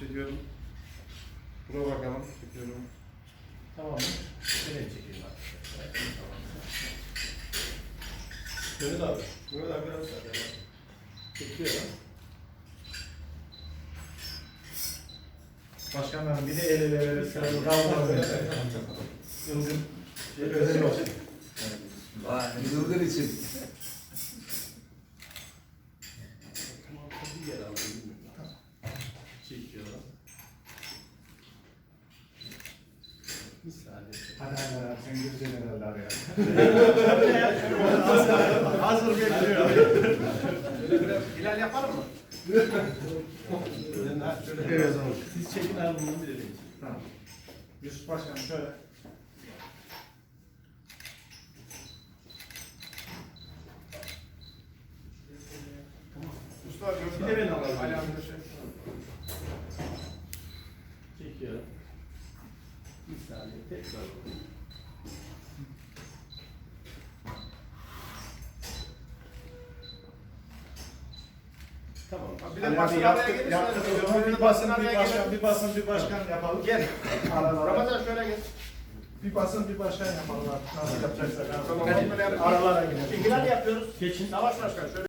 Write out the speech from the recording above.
Çekiyorum. Buna bakalım. Çekiyorum. Tamam mı? Nereye çekeyim arkadaşlar? Tamam. Mehmet abi. Mehmet abi biraz daha. Çekiyorum. Başkanlarım bir de el ele ele sıralı kavga Yılgın şey özel olsun. Vay, Yılgın için. Bir yer alayım. Çekiyorum. Bir saniye. Hadi hadi hadi sen gireceksin herhalde araya. Hazır bekliyor. Hilal yapar mı? Evet o zaman. Siz çekin abi bunu bir de çekin. Tamam. Yusuf Başkan şöyle. Mustafa Gökhan. Bir de ben abi de şey. Çekiyorum. Bir saniye tekrar. Tamam. Bir de Hadi basın araya yaptık, gelirse yaptık. O zaman Bir basın bir başkan, bir basın, bir başkan yapalım. Gel. Ramazan şöyle gel. Bir basın, bir başkan yapalım artık. Nasıl yapacaksak. Tamam. Aralara gidelim. Hilal yapıyoruz. Geçin. Savaş başkan şöyle.